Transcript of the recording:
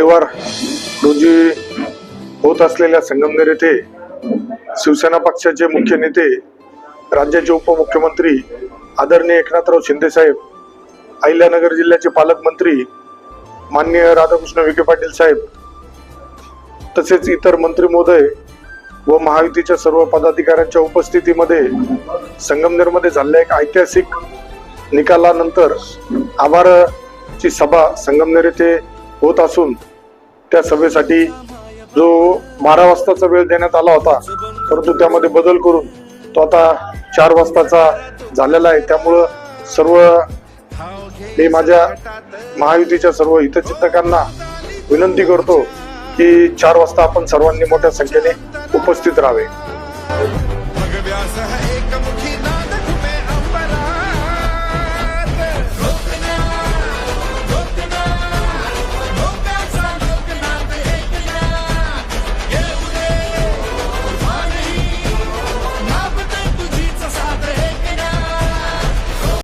रविवार रोजी होत असलेल्या संगमनेर येथे शिवसेना पक्षाचे मुख्य नेते राज्याचे उपमुख्यमंत्री आदरणीय एकनाथराव शिंदेसाहेब अहिल्यानगर जिल्ह्याचे पालकमंत्री माननीय राधाकृष्ण विखे पाटील साहेब तसेच इतर मंत्री महोदय व महायुतीच्या सर्व पदाधिकाऱ्यांच्या उपस्थितीमध्ये संगमनेरमध्ये झालेल्या एक ऐतिहासिक निकालानंतर आभारची सभा संगमनेर येथे होत असून त्या सभेसाठी जो बारा वाजताचा वेळ देण्यात आला होता परंतु त्यामध्ये बदल करून तो आता चार वाजताचा झालेला आहे. त्यामुळं सर्व मी माझ्या महायुतीच्या सर्व हितचिंतकांना विनंती करतो की चार वाजता आपण सर्वांनी मोठ्या संख्येने उपस्थित राहावे.